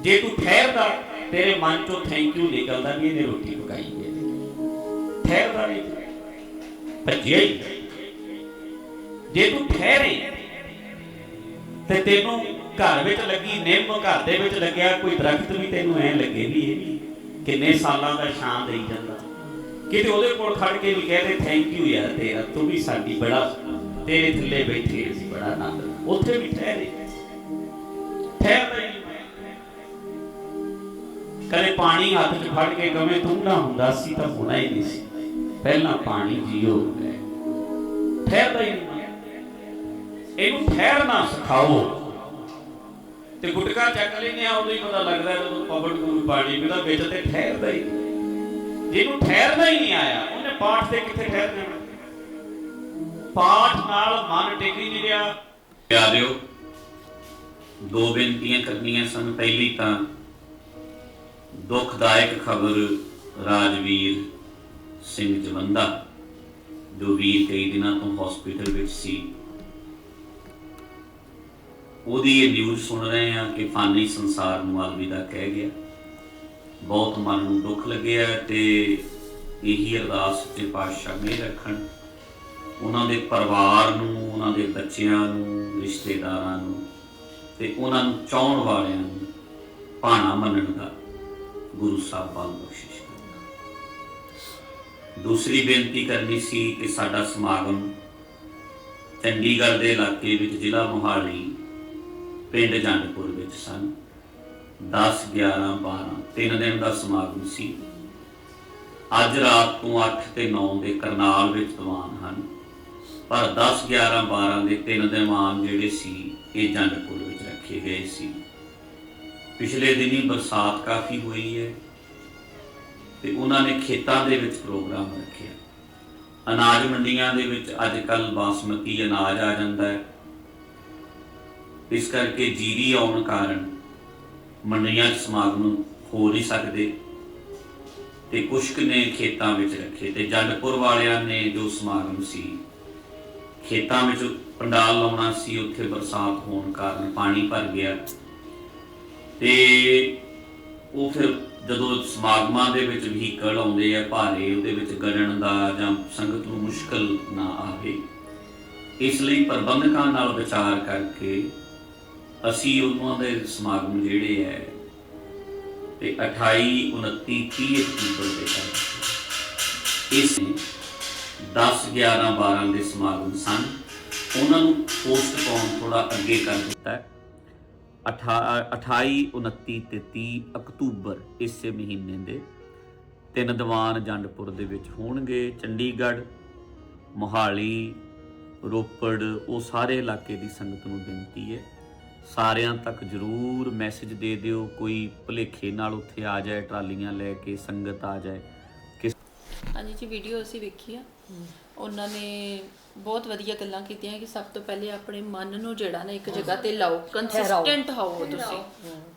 ਜੇ ਤੂੰ ਠਹਿਰਦਾ, ਤੇਰੇ ਮਨ ਚੋਂ ਥੈਂਕ ਯੂ ਨਿਕਲਦਾ ਵੀ ਇਹਨੇ ਰੋਟੀ ਪਕਾਈ ਹੈ। ਠਹਿਰਦਾ ਨਹੀਂ। ਭੱਜਿਆ ਹੀ। ਜੇ ਤੂੰ ਠਹਿਰੇ, ਤੇ ਤੈਨੂੰ ਘਰ ਵਿੱਚ ਲੱਗੀ, ਨਿੰਮ ਘਰ ਦੇ ਵਿੱਚ ਲੱਗਿਆ, ਕੋਈ ਦਰਖਤ ਵੀ ਤੈਨੂੰ ਐ ਲੱਗੇ ਵੀ ਇਹ ਵੀ? ਕਿੰਨੇ ਸਾਲਾਂ ਦਾ ਸ਼ਾਨ ਦੇਈ ਜਾਂਦਾ। ਕਿਤੇ ਉਹਦੇ ਕੋਲ ਖੜ ਕੇ ਵੀ ਕਹਦੇ ਥੈਂਕ ਯੂ ਯਾਰ ਤੇਰਾ, ਤੂੰ ਵੀ ਸਾਡੀ ਬੜਾ, ਤੇਰੇ ਥੱਲੇ ਬੈਠੇ ਅਸੀਂ, ਬੜਾ ਆਨੰਦ ਉੱਥੇ ਵੀ ਠਹਿਰੇ ਠਹਿਰਦਾ ਹੀ ਕਦੇ ਪਾਣੀ ਹੱਥ 'ਚ ਫੜ ਕੇ ਗਵੇਂ ਤੂੰ ਨਾ ਹੁੰਦਾ ਸੀ ਤਾਂ ਹੋਣਾ ਹੀ ਨਹੀਂ ਸੀ। ਪਹਿਲਾਂ ਪਾਣੀ ਜੀਓ ਠਹਿਰਦਾ ਹੀ ਨਹੀਂ ਇਹਨੂੰ ਠਹਿਰਨਾ ਸਿਖਾਓ। ਤੇ ਗੁਟਕਾ ਚੱਕ ਲੈਨੇ ਆ, ਉਦੋਂ ਹੀ ਪਤਾ ਲੱਗਦਾ ਜਦੋਂ ਪਬਲਿਕ ਨੂੰ ਪਾਣੀ ਪੀਦਾ, ਵਿੱਚ ਤੇ ਠਹਿਰਦਾ ਹੀ ਜਿਹਨੂੰ ਠਹਿਰਨਾ ਹੀ ਨਹੀਂ ਆਇਆ, ਉਹਨੇ ਪਾਠ ਤੇ ਕਿੱਥੇ ਠਹਿਰਨਾ? ਪਾਠ ਨਾਲ ਮਨ ਟਿਕ ਨਹੀਂ ਰਿਹਾ। ਪਿਆਰਿਓ, ਦੋ ਬੇਨਤੀਆਂ ਕਰਨੀਆਂ ਸਨ। ਪਹਿਲੀ ਤਾਂ ਦੁਖਦਾਇਕ ਖਬਰ ਰਾਜਵੀਰ ਸਿੰਘ ਜਵੰਦਾ, ਜੋ ਵੀਰ ਕਈ ਦਿਨਾਂ ਤੋਂ ਹਸਪੀਟਲ ਵਿੱਚ ਸੀ। ਉਹਦੀ ਇਹ ਨਿਊਜ਼ ਸੁਣ ਰਹੇ ਹਾਂ ਕਿ ਫਾਨੀ ਸੰਸਾਰ ਨੂੰ ਅਲਵਿਦਾ ਕਹਿ ਗਿਆ। ਬਹੁਤ ਮਨ ਨੂੰ ਦੁੱਖ ਲੱਗਿਆ ਤੇ ਇਹੀ ਅਰਦਾਸ ਤੇ ਪਾਤਸ਼ਾਹ ਮਿਹਰ ਰੱਖਣ। ਉਹਨਾਂ ਦੇ ਪਰਿਵਾਰ ਨੂੰ, ਉਹਨਾਂ ਦੇ ਬੱਚਿਆਂ ਨੂੰ, ਰਿਸ਼ਤੇਦਾਰਾਂ ਨੂੰ ਤੇ ਉਹਨਾਂ ਨੂੰ ਚਾਹਣ ਵਾਲਿਆਂ ਨੂੰ ਭਾਣਾ ਮੰਨਣ ਦਾ ਗੁਰੂ ਸਾਹਿਬ ਵੱਲ ਬਖਸ਼ਿਸ਼ ਕਰਨ। ਦੂਸਰੀ ਬੇਨਤੀ ਕਰਨੀ ਸੀ ਕਿ ਸਾਡਾ ਸਮਾਗਮ ਚੰਡੀਗੜ੍ਹ ਦੇ ਇਲਾਕੇ ਵਿੱਚ ਜ਼ਿਲ੍ਹਾ ਮੋਹਾਲੀ ਪਿੰਡ ਜੰਡਪੁਰ ਵਿੱਚ ਸਨ। 10 11 12 ਤਿੰਨ ਦਿਨ ਦਾ ਸਮਾਗਮ ਸੀ। ਅੱਜ ਰਾਤ ਤੋਂ 8 ਤੇ 9 ਦੇ ਕਰਨਾਲ ਵਿੱਚ ਦੀਵਾਨ ਹਨ। ਪਰ 10 11 12 ਦੇ ਤਿੰਨ ਦੀਵਾਨ ਜਿਹੜੇ ਸੀ, ਇਹ ਜੰਡਪੁਰ ਵਿੱਚ ਰੱਖੇ ਗਏ ਸੀ। ਪਿਛਲੇ ਦਿਨੀ ਬਰਸਾਤ ਕਾਫੀ ਹੋਈ ਹੈ ਤੇ ਉਹਨਾਂ ਨੇ ਖੇਤਾਂ ਦੇ ਵਿੱਚ ਪ੍ਰੋਗਰਾਮ ਰੱਖਿਆ। ਅਨਾਜ ਮੰਡੀਆਂ ਦੇ ਵਿੱਚ ਅੱਜ ਕੱਲ ਬਾਸਮਤੀ ਅਨਾਜ ਆ ਜਾਂਦਾ ਹੈ। ਇਸ ਕਰਕੇ ਜੀਰੀ ਆਉਣ ਕਾਰਨ ਮੰਡੀਆਂ 'ਚ ਸਮਾਗਮ ਹੋ ਨਹੀਂ ਸਕਦੇ ਤੇ ਕੁਸ਼ਕ ਨੇ ਖੇਤਾਂ ਵਿੱਚ ਰੱਖੇ ਤੇ ਜੰਡਪੁਰ ਵਾਲਿਆਂ ਨੇ ਜੋ ਸਮਾਗਮ ਸੀ, ਖੇਤਾਂ ਵਿੱਚ ਪੰਡਾਲ ਲਾਉਣਾ ਸੀ, ਉੱਥੇ ਬਰਸਾਤ ਹੋਣ ਕਾਰਨ ਪਾਣੀ ਭਰ ਗਿਆ। ਤੇ ਉਹ ਫਿਰ ਜਦੋਂ ਸਮਾਗਮਾਂ ਦੇ ਵਿੱਚ ਵਹੀਕਲ ਆਉਂਦੇ ਆ, ਭਾਰੇ ਉਹਦੇ ਵਿੱਚ ਗੜਨ ਦਾ ਜਾਂ ਸੰਗਤ ਨੂੰ ਮੁਸ਼ਕਲ ਨਾ ਆਵੇ, ਇਸ ਲਈ ਪ੍ਰਬੰਧਕਾਂ ਨਾਲ ਵਿਚਾਰ ਕਰਕੇ ਅਸੀਂ ਉਹਨਾਂ ਦੇ ਸਮਾਗਮ ਜਿਹੜੇ ਹੈ ਤੇ 28 29 30 ਅਕਤੂਬਰ ਦੇ ਤੱਕ ਇਸ 10 11 12 ਦੇ ਸਮਾਗਮ ਸਨ। ਉਹਨਾਂ ਨੂੰ ਪੋਸਟਪੋਨ ਥੋੜਾ ਅੱਗੇ ਕਰ ਦਿੱਤਾ ਹੈ। 28 29 ਤੇ 30 ਅਕਤੂਬਰ ਇਸੇ ਮਹੀਨੇ ਦੇ ਤਿੰਨ ਦੀਵਾਨ ਜੰਡਪੁਰ ਦੇ ਵਿੱਚ ਹੋਣਗੇ। ਚੰਡੀਗੜ੍ਹ, ਮੋਹਾਲੀ, ਰੋਪੜ, ਉਹ ਸਾਰੇ ਇਲਾਕੇ ਦੀ ਸੰਗਤ ਨੂੰ ਬੇਨਤੀ ਹੈ ਸਾਰਿਆਂ ਤੱਕ ਜਰੂਰ ਮੈਸੇਜ ਦੇ ਦਿਓ ਕੋਈ ਭੁਲੇਖੇ ਨਾਲ ਉੱਥੇ ਆ ਜਾਏ ਟਰਾਲੀਆਂ ਲੈ ਕੇ ਸੰਗਤ ਆ ਜਾਏ। ਹਾਂਜੀ ਜੀ ਵੀਡੀਓ ਅਸੀਂ ਵੇਖੀ ਆ। ਉਹਨਾਂ ਨੇ ਬਹੁਤ ਵਧੀਆ ਗੱਲਾਂ ਕੀਤੀਆਂ ਕਿ ਸਭ ਤੋਂ ਪਹਿਲੇ ਆਪਣੇ ਮਨ ਨੂੰ ਜਿਹੜਾ ਨਾ ਇੱਕ ਜਗ੍ਹਾ ਤੇ ਲਾਓ ਕੰਸਿਸਟੈਂਟ ਹੋ ਤੁਸੀਂ।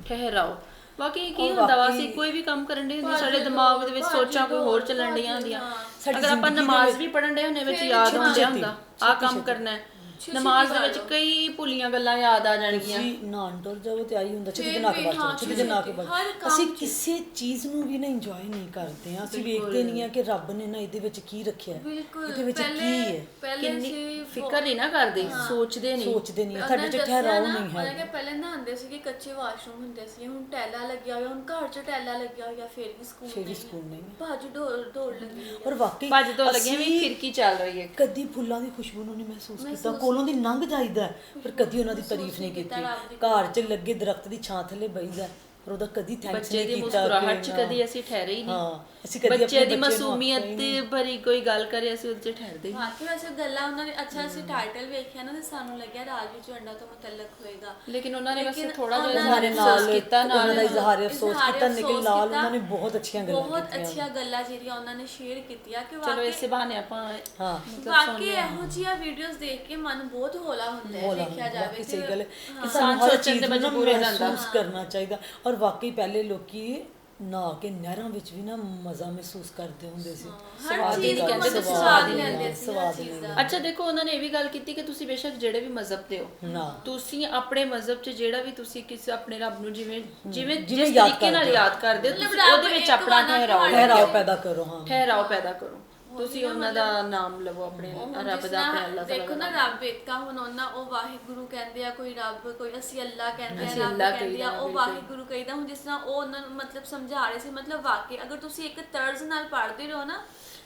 ਠਹਿਰਾਓ। ਬਾਕੀ ਕੀ ਹੁੰਦਾ ਵਾ ਅਸੀਂ ਕੋਈ ਵੀ ਕੰਮ ਕਰਨ ਦੇ ਹੁੰਦੇ ਸਾਡੇ ਦਿਮਾਗ ਦੇ ਵਿੱਚ ਸੋਚਾਂ ਕੋਈ ਹੋਰ ਚੱਲਣ ਡੀਆਂ ਹੁੰਦੀਆਂ। ਅਗਰ ਆਪਾਂ ਨਮਾਜ਼ ਵੀ ਪੜਨ ਦੇ ਹੁੰਦੇ ਵਿੱਚ ਯਾਦ ਹੁੰਦਾ ਆ ਕੰਮ ਕਰਨਾ ਹੈ। ਨਮਾਜ਼ ਦੇ ਵਿੱਚ ਕਈ ਭੁੱਲੀਆਂ ਗੱਲਾਂ ਯਾਦ ਆ ਜਾਣਗੀਆਂ। ਤੁਸੀਂ ਨਾਨ ਟੁਰ ਜਾਓ ਤੇ ਆਈ ਹੁੰਦਾ ਛੇਤੀ ਦੇ ਨਾਕ ਵੱਜ ਜਾਓ ਛੇਤੀ ਦੇ ਨਾਕ ਵੱਜ ਅਸੀਂ। ਕਿਸੇ ਚੀਜ਼ ਨੂੰ ਵੀ ਨਾ ਇੰਜੋਏ ਨਹੀਂ ਕਰਦੇ ਆ ਅਸੀਂ ਵੇਖਦੇ ਨਹੀਂ ਆ ਕਿ ਰੱਬ ਨੇ ਨਾ ਇਹਦੇ ਵਿੱਚ ਕੀ ਰੱਖਿਆ ਇਹਦੇ ਵਿੱਚ ਕੀ ਹੈ। ਪਹਿਲੇ ਕਿੰਨੀ ਸੀ ਫਿਕਰ ਨਹੀਂ ਨਾ ਕਰਦੇ ਸੋਚਦੇ ਨਹੀਂ। ਸੋਚਦੇ ਨਹੀਂ। ਸਾਡੇ ਚ ਨਾ, ਨਹੀਂ ਹੈ। ਕਿ ਪਹਿਲੇ ਨਹਾਉਂਦੇ ਸੀਗੇ ਕੱਚੇ ਵਾਸ਼ਰੂਮ ਹੁੰਦੇ ਸੀ ਹੁਣ ਟੈਲਾ ਲੱਗਿਆ ਹੋਇਆ ਹੁਣ ਘਰ 'ਚ ਟੈਲਾ ਲੱਗਿਆ ਹੋਇਆ ਫਿਰ ਵੀ ਸਕੂਨ ਫਿਰ ਵੀ ਸਕੂਨ ਨਹੀਂ। ਬਾਜੂ ਦੌੜ ਦੌੜ ਲੱਗੀ। ਔਰ ਵਾਕਈ ਭੱਜ ਤੋਂ ਲੱਗੀਆਂ ਵੀ ਫਿਰਕੀ ਚੱਲ ਰਹੀ ਹੈ। ਕਦੀ ਫੁੱਲਾਂ ਦੀ ਖੁਸ਼ਬੂ ਨੂੰ ਨਹੀਂ ਮਹਿਸੂਸ ਕੀਤਾ ਕੋਲੋਂ ਦੀ ਲੰਘ ਜਾਈਦਾ ਪਰ ਕਦੀ ਉਹਨਾਂ ਦੀ ਤਾਰੀਫ ਨਹੀਂ ਕੀਤੀ। ਘਰ 'ਚ ਲੱਗੇ ਦਰਖਤ ਦੀ ਛਾਂ ਥੱਲੇ ਬਈਦਾ ਪਰ ਉਹਦਾ ਕਦੀ ਥੈਂਕਸ ਬੱਚੇ ਨਹੀਂ ਦੀ ਕੀਤਾ ਮੁਸਕਰਾਹਟ ਚ ਕਦੀ ਅਸੀਂ ਠਹਿਰੇ ਹੀ ਨਹੀਂ। ਹਾਂ, ਅਸੀਂ ਕਦੀ ਬੱਚੇ ਆਪਣੇ ਦੀ ਮਾਸੂਮੀਅਤ ਹੀ ਤੇ ਭਰੀ ਕੋਈ ਗੱਲ ਕਰੇ ਅਸੀਂ ਉਹਦੇ ਚ ਠਹਿਰਦੇ ਹੀ। ਬਾਕੀ ਵੈਸੇ ਗੱਲਾਂ ਉਹਨਾਂ ਨੇ ਅੱਛਾ ਅਸੀਂ ਟਾਈਟਲ ਵੇਖਿਆ ਨਾ ਤੇ ਸਾਨੂੰ ਲੱਗਿਆ ਰਾਜ ਵਿੱਚ ਅੰਡਾ ਤੋਂ ਮੁਤਲਕ ਹੋਏਗਾ। ਲੇਕਿਨ ਉਹਨਾਂ ਨੇ ਬਸ ਥੋੜਾ ਜਿਹਾ ਇਜ਼ਹਾਰ ਅਫਸੋਸ ਨਾਲ ਕੀਤਾ ਉਹਨਾਂ ਦਾ ਨਾਲ ਇਜ਼ਹਾਰ ਅਫਸੋਸ ਕੀਤਾ ਲੇਕਿਨ ਨਾਲ। ਉਹਨਾਂ ਨੇ ਬਹੁਤ ਅੱਛੀਆਂ ਗੱਲਾਂ ਬਹੁਤ ਅੱਛੀਆਂ ਗੱਲਾਂ ਜਿਹੜੀਆਂ ਉਹਨਾਂ ਨੇ ਸ਼ੇਅਰ ਕੀਤੀਆਂ ਕਿ ਚਲੋ ਵਾਕਈ ਇਸੇ ਬਹਾਨੇ ਆਪਾਂ ਹਾਂ। ਵਾਕਈ ਇਹੋ ਜਿਹੀਆਂ ਵੀਡੀਓਜ਼ ਦੇਖ ਕੇ ਮਨ ਬਹੁਤ ਹੌਲਾ ਹੁੰਦਾ ਹੈ ਦੇਖਿਆ ਜਾਵੇ ਬਾਕੀ ਸਹੀ ਗੱਲ ਹੈ ਕਿ ਸਾਨੂੰ ਹਰ ਸੋਚਣ ਚੀਜ਼ ਤੇ ਨੂੰ ਨਾ ਮਜਬੂਰ ਹੋ ਜਾਂਦਾ। ਮਹਿਸੂਸ ਕਰਨਾ ਚਾਹੀਦਾ। ਔਰ ਵਾਕਈ ਪਹਿਲੇ ਲੋਕੀ ਨਹਾ ਕੇ ਨਹਿਰਾਂ ਵਿੱਚ ਵੀ ਨਾ ਮਜ਼ਾ ਮਹਿਸੂਸ ਕਰਦੇ ਹੁੰਦੇ ਸੀ। ਹਰ ਸਵਾਦ ਚੀਜ਼ ਹੀ ਦਾ ਕਹਿੰਦੇ ਮਤਲਬ ਸਵਾਦ ਲੈਂਦੇ ਸੀ ਸਵਾਦ ਚੀਜ਼ ਨਹੀਂ ਦਾ। ਅੱਛਾ ਦੇਖੋ ਉਹਨਾਂ ਨੇ ਇਹ ਵੀ ਗੱਲ ਕੀਤੀ ਕਿ ਤੁਸੀਂ ਬੇਸ਼ੱਕ ਜਿਹੜੇ ਵੀ ਮਜ਼ਹਬ ਦੇ ਹੋ ਨਾ। ਤੁਸੀਂ ਆਪਣੇ ਮਜ਼ਹਬ 'ਚ ਜਿਹੜਾ ਵੀ ਤੁਸੀਂ ਕਿਸੇ ਆਪਣੇ ਰੱਬ ਨੂੰ ਜਿਵੇਂ ਜਿਵੇਂ ਜਿਸ ਤਰੀਕੇ ਨਾਲ। ਯਾਦ ਕਰਦੇ ਹੋ ਤੁਸੀਂ ਉਹਦੇ ਵਿੱਚ ਆਪਣਾ ਨਾ ਠਹਿਰਾਓ ਪੈਦਾ ਕਰੋ ਹਾਂ। ਠਹਿਰਾਓ ਪੈਦਾ ਕਰੋ। ਤੁਸੀਂ ਉਹਨਾਂ ਦਾ ਨਾਮ ਲਵੋ ਆਪਣੇ ਰੱਬ ਦਾ ਆਪਣੇ ਅੱਲਾਹ ਦੇਖੋ ਤਾਲਾ ਨਾ ਦਾ ਰੱਬ ਇੱਕ ਆ ਹੁਣ ਉਹਨਾਂ ਉਹ ਵਾਹਿਗੁਰੂ ਕਹਿੰਦੇ ਆ ਕੋਈ ਰੱਬ ਕੋਈ ਅਸੀਂ ਅੱਲਾ ਕਹਿੰਦੇ ਆ ਰੱਬ ਕਹਿੰਦੇ ਆ ਉਹ। ਵਾਹਿਗੁਰੂ ਕਹਿੰਦਾ। ਹੁਣ ਜਿਸ ਤਰ੍ਹਾਂ ਉਹ ਉਹਨਾਂ ਨੂੰ ਮਤਲਬ ਸਮਝਾ ਰਹੇ ਸੀ ਮਤਲਬ ਵਾਕਈ ਅਗਰ ਤੁਸੀਂ ਇੱਕ ਤਰਜ਼ ਨਾਲ ਪੜ੍ਹਦੇ ਰਹੋ ਨਾ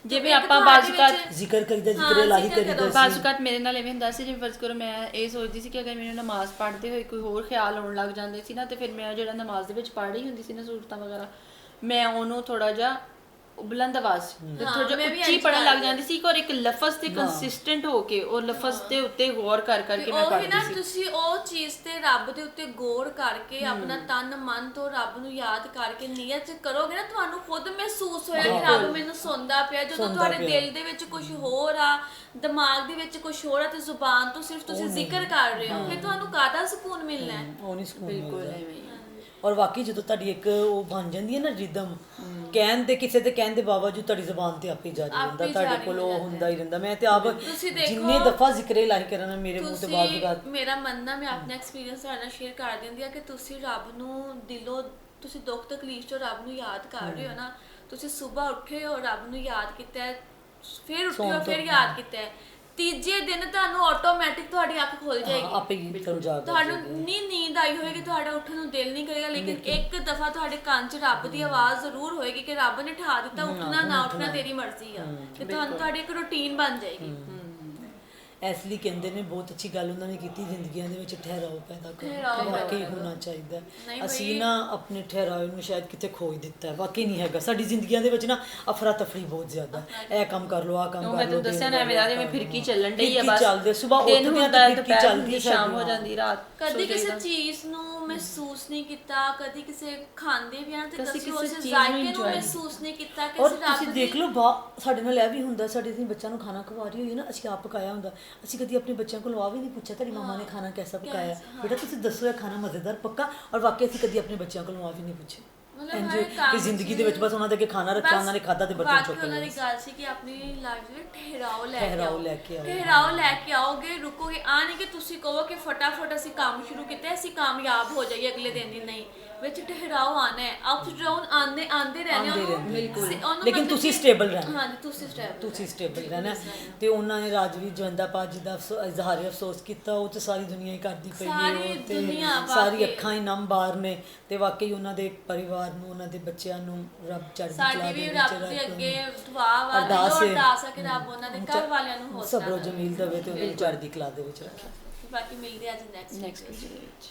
ਜਿਵੇਂ ਆਪਾਂ ਬਾਜ਼ੂਕਾਤ ਜ਼ਿਕਰ ਕਰੀਦਾ ਜ਼ਿਕਰ ਇਲਾਹੀ ਕਰੀਦਾ ਬਾਜ਼ੂਕਾਤ ਮੇਰੇ ਨਾਲ ਐਵੇਂ ਹੁੰਦਾ ਸੀ ਜਿਵੇਂ ਫਰਜ਼ ਕਰੋ ਮੈਂ ਇਹ ਸੋਚਦੀ ਸੀ ਕਿ ਅਗਰ ਮੈਨੂੰ ਨਮਾਜ਼ ਪੜ੍ਹਦੇ ਹੋਏ ਕੋਈ ਹੋਰ ਖਿਆਲ ਆਉਣ ਲੱਗ ਜਾਂਦੇ ਸੀ ਨਾ ਤੇ ਫਿਰ ਮੈਂ ਜਿਹੜਾ ਨਮਾਜ਼ ਦੇ ਵਿੱਚ ਪੜ੍ਹ ਰਹੀ ਹੁੰਦੀ ਸੀ ਨਾ ਸੂਰਤਾਂ ਵਗੈਰਾ ਮੈਂ ਉਹਨੂੰ ਥੋੜਾ ਜਿਹਾ ਬੁਲੰਦ ਆਵਾਜ਼। ਤੇ ਹਾਂ, ਥੋੜਾ ਜਿਹਾ ਮੈਂ ਵੀ ਉੱਚੀ ਪੜਨ ਲੱਗ ਕਰਦੀ ਜਾਂਦੀ ਸੀ ਔਰ ਇੱਕ ਲਫ਼ਜ਼ ਤੇ ਕੰਸਿਸਟੈਂਟ ਹੋ ਕੇ ਉਹ ਲਫ਼ਜ਼ ਦੇ ਉੱਤੇ ਗੌਰ ਕਰ ਕਰਕੇ ਮੈਂ ਉਹ ਨਾ ਪੜ੍ਹਦੀ ਸੀ। ਤੁਸੀਂ ਉਹ ਚੀਜ਼ ਤੇ ਰੱਬ ਦੇ ਉੱਤੇ ਗੌਰ ਕਰਕੇ ਆਪਣਾ ਤਨ ਮਨ ਤੋਂ ਰੱਬ ਨੂੰ ਯਾਦ ਕਰਕੇ ਨੀਅਤ ਚ ਕਰੋਗੇ ਨਾ ਤੁਹਾਨੂੰ ਖੁਦ ਮਹਿਸੂਸ ਹੋਏਗਾ ਕਿ ਰੱਬ ਮੈਨੂੰ ਸੁਣਦਾ ਪਿਆ ਜਦੋਂ ਸੁਣਦਾ ਤੁਹਾਡੇ ਪਿਆ। ਦਿਲ ਦੇ ਵਿੱਚ ਕੁਝ ਹੋਰ ਆ ਦਿਮਾਗ ਦੇ ਵਿੱਚ ਕੁਝ ਹੋਰ ਆ ਤੇ ਜ਼ੁਬਾਨ ਤੋਂ ਸਿਰਫ ਤੁਸੀਂ ਜ਼ਿਕਰ ਕਰ ਰਹੇ ਹੋ ਫਿਰ ਤੁਹਾਨੂੰ ਕਾਹਦਾ ਸਕੂਨ ਮਿਲਣਾ ਹੈ? ਉਹ ਨਹੀਂ ਸਕੂਨ ਬਿਲਕੁਲ ਮਿਲਦਾ। ਐਵੇਂ ਹੀ। ਆ। ਔਰ ਵਾਕਈ ਜਦੋਂ ਤੁਹਾਡੀ ਇੱਕ ਉਹ ਬਣ ਜਾਂਦੀ ਹੈ ਨਾ ਰਿਦਮ ਕਹਿਣ ਦੇ ਕਿਸੇ ਦੇ ਕਹਿਣ ਦੇ ਬਾਵਜੂਦ ਤੁਹਾਡੀ ਜ਼ੁਬਾਨ ਤੇ ਆਪੇ ਆਪੇ ਰਹਿੰਦਾ ਤੁਹਾਡੇ ਕੋਲ ਉਹ ਜਾਂਦਾ ਹੁੰਦਾ ਹੀ ਰਹਿੰਦਾ। ਮੈਂ ਤੇ ਆਪ ਜਿੰਨੇ ਦਫਾ ਜ਼ਿਕਰ ਇਲਾਹੀ ਕਰਨਾ ਮੇਰੇ ਮੂੰਹ ਤੇ ਬਾਤ ਬਾਤ ਮੇਰਾ ਮੰਨਣਾ ਮੈਂ ਆਪਣਾ ਐਕਸਪੀਰੀਅੰਸ ਨਾਲ ਸ਼ੇਅਰ ਕਰ ਦਿੰਦੀ ਆ ਕਿ ਤੁਸੀਂ ਰੱਬ ਨੂੰ ਦਿਲੋਂ ਤੁਸੀਂ ਦੁੱਖ ਤਕਲੀਫ ਚੋਂ ਰੱਬ ਨੂੰ ਯਾਦ ਕਰ ਰਹੇ ਹੋ ਨਾ। ਤੁਸੀਂ ਸਵੇਰ ਉੱਠੇ ਹੋ ਰੱਬ ਨੂੰ ਯਾਦ ਕੀਤਾ ਫਿਰ ਉੱਠੇ ਹੋ ਤੋਂ ਫਿਰ ਯਾਦ ਕੀਤਾ ਤੀਜੇ ਦਿਨ ਤੁਹਾਨੂੰ ਆਟੋਮੈਟਿਕ ਤੁਹਾਡੀ ਅੱਖ ਖੁੱਲ ਜਾਏਗੀ। ਆਪੇ ਹੀ ਤੁਹਾਨੂੰ ਜਾਗ ਆ ਤੁਹਾਨੂੰ ਜਾਏਗੀ। ਨੀ ਨੀਂਦ ਆਈ ਹੋਏਗੀ ਤੁਹਾਡਾ ਉੱਠਣ ਨੂੰ ਦਿਲ ਨਹੀਂ ਕਰੇਗਾ ਲੇਕਿਨ ਇੱਕ ਦਫਾ ਤੁਹਾਡੇ ਕੰਨ 'ਚ ਰੱਬ ਦੀ ਆਵਾਜ਼ ਜ਼ਰੂਰ ਹੋਏਗੀ ਕਿ ਰੱਬ ਨੇ ਠਾ ਦਿੱਤਾ ਉੱਠਣਾ ਨਾ ਉੱਠਣਾ ਤੇਰੀ ਮਰਜ਼ੀ ਆ। ਤੇ ਤੁਹਾਨੂੰ ਤੁਹਾਡੀ ਇੱਕ ਰੁਟੀਨ ਬਣ ਜਾਏਗੀ। ਇਸ ਲਈ ਕਹਿੰਦੇ ਨੇ ਬਹੁਤ ਅੱਛੀ ਗੱਲ ਉਹਨਾਂ ਨੇ ਕੀਤੀ ਜ਼ਿੰਦਗੀਆਂ ਦੇ ਵਿੱਚ ਠਹਿਰਾਓ ਪੈਦਾ ਕਰੋ ਵਾਕਈ। ਹੋਣਾ ਚਾਹੀਦਾ। ਅਸੀਂ ਨਾ ਆਪਣੇ ਠਹਿਰਾਓ ਨੂੰ ਸ਼ਾਇਦ ਕਿਤੇ ਖੋਜ ਦਿੱਤਾ ਵਾਕਈ ਨਹੀਂ ਹੈਗਾ ਸਾਡੀ ਜ਼ਿੰਦਗੀਆਂ ਦੇ ਵਿੱਚ ਨਾ ਅਫਰਾ ਤਫਰੀ ਬਹੁਤ ਜ਼ਿਆਦਾ ਹੈ। ਇਹ ਕੰਮ ਕਰ ਲਓ ਆ ਕੰਮ ਕਰ ਮੈਂ ਲਓ ਤੁਹਾਨੂੰ ਦੱਸਿਆ ਨਾ ਦਾ ਰਾਤ ਜਿਵੇਂ ਫਿਰਕੀ। ਚੱਲਣ ਡਈ ਆ ਬਸ ਚੱਲਦੇ ਸਵੇਰ ਦਿਨ ਉੱਠਦੇ ਆ ਹੁੰਦਾ ਤਾਂ ਹੈ, ਫਿਰਕੀ ਦੁਪਹਿਰ ਚੱਲਦੀ ਹੁੰਦੀ, ਸ਼ਾਮ ਹੋ ਸਾਡੀ। ਜਾਂਦੀ ਰਾਤ ਕਦੀ ਕਿਸੇ। ਚੀਜ਼ ਨੂੰ ਮਹਿਸੂਸ ਨਹੀਂ ਕੀਤਾ ਕਦੀ ਕਿਸੇ ਖਾਂਦੇ ਵੀ ਆ ਤੇ ਕਦੀ ਕਿਸੇ ਉਸ ਜ਼ਾਇਕੇ ਨੂੰ ਮਹਿਸੂਸ ਨਹੀਂ ਕੀਤਾ ਕਿ ਔਰ ਅਸੀਂ ਰੱਬ ਤੁਸੀਂ ਦੀ ਦੇਖ ਲਓ ਸਾਡੇ ਨਾਲ ਇਹ ਵੀ ਹੁੰਦਾ ਸਾਡੇ ਅਸੀਂ ਬੱਚਿਆਂ ਨੂੰ ਖਾਣਾ ਖਵਾ ਰਹੀ ਹੋਈ ਨਾ ਅਸੀਂ ਆਪ ਪਕਾਇਆ ਹੁੰਦਾ ਅਸੀਂ ਕਦੀ ਆਪਣੇ ਬੱਚਿਆਂ ਕੋਲ ਆ ਵੀ ਨਹੀਂ ਪੁੱਛਿਆ ਤੇਰੀ ਮਾਮਾ ਨੇ ਖਾਣਾ ਕੈਸਾ ਪਕਾਇਆ? ਬੇਟਾ ਤੁਸੀਂ ਦੱਸੋ ਇਹ ਖਾਣਾ ਮਜ਼ੇਦਾਰ ਪੱਕਾ? ਔਰ ਵਾਕਈ ਅਸੀਂ ਕਦੀ ਆਪਣੇ ਬੱਚਿਆਂ ਕੋਲੋਂ ਆ ਵੀ ਨਹੀਂ ਪੁੱਛਿਆ। ਮਤਲਬ ਇੰਝ ਹਰ ਕੰਮ ਕਿ ਜ਼ਿੰਦਗੀ ਦੇ ਵਿੱਚ ਬਸ ਉਹਨਾਂ ਦੇ ਅੱਗੇ ਖਾਣਾ ਰੱਖਿਆ ਉਹਨਾਂ ਨੇ ਖਾਦਾ ਤੇ ਬਰਤਨ ਚੁੱਕ ਉਹਨਾਂ ਦੀ ਗੱਲ ਸੀ ਕਿ ਆਪਣੀ ਲਾਈਫ ਵਿੱਚ ਠਹਿਰਾਓ ਲੈ ਕੇ ਠਹਿਰਾਓ ਲੈ ਕੇ ਆਓ। ਠਹਿਰਾਓ ਲੈ ਕੇ ਆਓਗੇ ਰੁਕੋਗੇ। ਆ ਨਹੀਂ ਕਿ ਤੁਸੀਂ ਕਹੋ ਕਿ ਫਟਾਫਟ ਅਸੀਂ ਕੰਮ ਸ਼ੁਰੂ ਕੀਤਾ ਅਸੀਂ ਕਾਮਯਾਬ ਹੋ ਜਾਈਏ ਅਗਲੇ ਦਿਨ ਹੀ ਨਹੀਂ। ਵਿੱਚ ਠਹਿਰਾਓ ਆਣਾ ਹੈ ਅਪਸ ਡਾਊਨ ਆਂਦੇ ਆਂਦੇ ਰਹਿਣੇ ਆਉਂਦੇ ਉਹਨੂੰ ਰਹਿੰਦੇ। ਬਿਲਕੁਲ ਲੇਕਿਨ ਤੁਸੀਂ stable ਰਹਿਣਾ। ਹਾਂਜੀ ਤੁਸੀਂ ਸਟੇਬਲ ਤੁਸੀਂ ਸਟੇਬਲ ਰਹਿਣਾ ਤੇ ਉਹਨਾਂ ਨੇ ਰਾਜਵੀਰ ਜਵੰਦਾ ਪਾਜੀ ਦਾ ਅਫਸੋ- ਇਜ਼ਹਾਰ ਅਫਸੋਸ ਕੀਤਾ ਉਹ ਤੇ ਸਾਰੀ ਦੁਨੀਆ ਹੀ ਕਰਦੀ ਪਈ ਹੈ ਸਾਰੀ ਉਹ ਤੇ ਦੁਨੀਆ ਸਾਰੀ ਵਾਕਈ। ਅੱਖਾਂ ਹੀ ਨਮ ਬਾਰ ਨੇ ਤੇ ਵਾਕਈ ਉਹਨਾਂ ਦੇ ਪਰਿਵਾਰ ਨੂੰ ਉਹਨਾਂ ਦੇ ਬੱਚਿਆਂ ਨੂੰ ਰੱਬ ਚੜ੍ਹਦੀ ਕਲਾ ਸਾਡੀ ਦੇ ਵੀ ਵਿੱਚ ਰੱਬ ਦੇ ਰੱਖੇ। ਅੱਗੇ ਦੁਆ ਵਾ ਅਰਦਾਸ ਹੈ। ਅਰਦਾਸ ਕਿ ਰੱਬ ਉਹਨਾਂ ਦੇ ਘਰ ਵਾਲਿਆਂ ਨੂੰ ਹੌਸਲਾ ਸਬਰੋ ਦੇਵੇ। ਜਮੀਲ ਦੇਵੇ ਤੇ ਉਹਨੂੰ ਚੜ੍ਹਦੀ ਕਲਾ ਦੇ ਵਿੱਚ ਰੱਖੇ ਬਾਕੀ ਮਿਲਦੇ ਆ ਅੱਜ ਨੈਕਸਟ ਨੈਕਸਟ ਵੀਡੀਓ ਵਿੱਚ